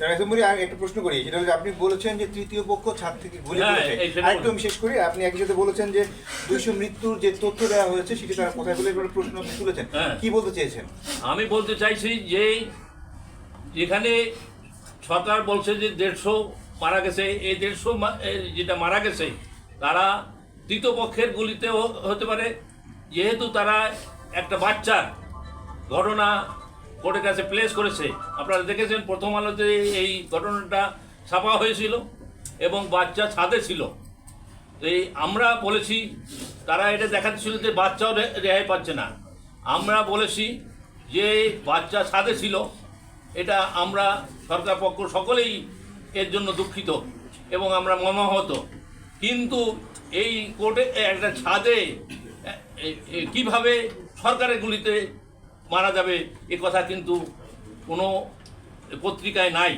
একটা প্রশ্ন করি সেটা যে আপনি বলেছেন যে তৃতীয় পক্ষ ছাদ থেকে গুলি হ্যাঁ, আরেকটু আমি শেষ করি আপনি একই সাথে বলেছেন যে দুইশো মৃত্যুর যে তথ্য দেওয়া হয়েছে সেটি তারা কোথায় বলে প্রশ্ন তুলেছেন। হ্যাঁ। কি বলতে চেয়েছেন? আমি বলতে চাইছি যে যেখানে সরকার বলছে যে দেড়শো মারা গেছে এই দেড়শো যেটা মারা গেছে তারা তৃতীয় পক্ষের গুলিতে হতে পারে। যেহেতু তারা একটা বাচ্চার ঘটনা কোর্টের কাছে প্লেস করেছে। আপনারা দেখেছেন প্রথম আলোতে এই ঘটনাটা ছাপা হয়েছিল এবং বাচ্চা ছাদে ছিল। তো এই আমরা বলেছি, তারা এটা দেখাচ্ছিল যে বাচ্চাও রেহাই পাচ্ছে না। আমরা বলেছি যে বাচ্চা ছাদে ছিল, এটা আমরা সরকার পক্ষ সকলেই এর জন্য দুঃখিত এবং আমরা মর্মাহত কিন্তু এই কোর্টে একটা ছাদে কীভাবে সরকারের গুলিতে মারা যাবে এ কথা কিন্তু কোনো পত্রিকায় নাই।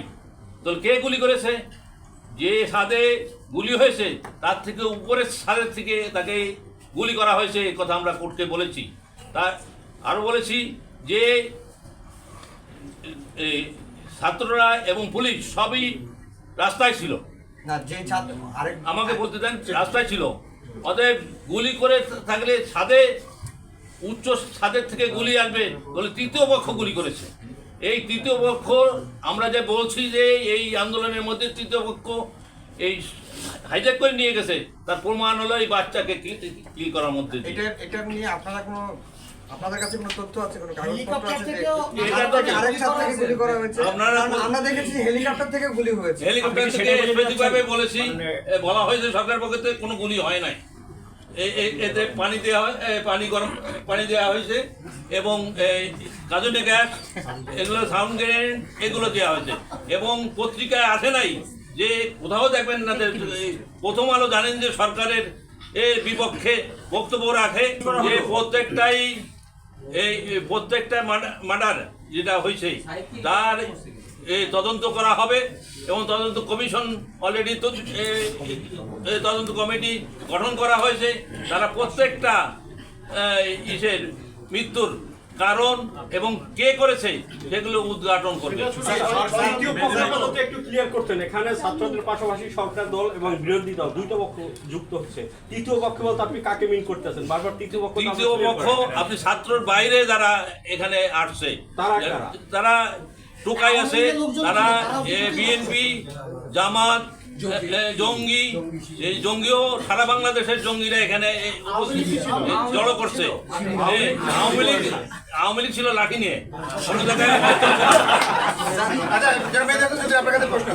তো কে গুলি করেছে? যে ছাদে গুলি হয়েছে তার থেকে উপরের ছাদের থেকে তাকে গুলি করা হয়েছে এ কথা আমরা কোর্টকে বলেছি। তা আরও বলেছি যে ছাত্ররা এবং পুলিশ সবই রাস্তায় ছিল। আমাকে বলতে দেন রাস্তায় ছিল। অতএব গুলি করে থাকলে ছাদে উচ্চ ছাদের থেকে গুলি আসবে বলে তৃতীয় পক্ষ গুলি করেছে। এই তৃতীয় পক্ষ আমরা যে বলছি যে এই আন্দোলনের মধ্যে তৃতীয় পক্ষ এই হাইজ্যাক করে নিয়ে গেছে তার প্রমাণ হলো এই বাচ্চাকে কিল করার মধ্যে এটা এটা নিয়ে আপনারা কোনো আপনাদের কাছে কোনো তথ্য আছে কোনো কাগজপত্র হেলিকপ্টার আছে এটা তো আরেক ছাত্রকে গুলি করা হয়েছে। আপনারা- আমরা দেখেছি হেলিকপ্টার থেকে গুলি হয়েছে। হেলিকপ্টার থেকে স্পেসিফিকভাবে বলেছি মানে- বলা হয়েছে সরকার পক্ষে থেকে কোনো গুলি হয় নাই। এতে পানি দেওয়া পানি গরম, পানি দেওয়া হয়েছে এবং কাজনে গ্যাস, এগুলো সাউন্ড গ্রেনেড, এগুলো দেওয়া হয়েছে। এবং পত্রিকায় আসে নাই যে কোথাও দেখবেন না প্রথম আলো জানেন যে সরকারের, এ, বিপক্ষে বক্তব্য রাখে যে প্রত্যেকটাই এই প্রত্যেকটা মার্ডার যেটা হয়েছে, তার তদন্ত করা হবে এবং তদন্ত কমিশন অলরেডি তদন্ত কমিটি গঠন করা হয়েছে। তারা প্রত্যেকটা ইসের মৃত্যুর কারণ এবং কে করেছে সেগুলো উদ্ঘাটন করবে। একটু ক্লিয়ার করতেন। এখানে ছাত্রদের পাশাপাশি সরকার দল এবং বিরোধী দল দুইটা পক্ষ যুক্ত হচ্ছে। তৃতীয় পক্ষ বলতে আপনি কাকে মিন করতেছেন? বারবার তৃতীয় পক্ষ তৃতীয় পক্ষ আপনি ছাত্রর বাইরে যারা এখানে আসছে তারা তারা টোকাই আছে তারা বিএনপি জামাত জঙ্গি এই জঙ্গিও সারা বাংলাদেশের জঙ্গিরা এখানে জড়ো করছে আওয়ামী লীগ আওয়ামী লীগ ছিল লাঠি নিয়ে কোনো জায়গায় আচ্ছা আপনার কাছে প্রশ্ন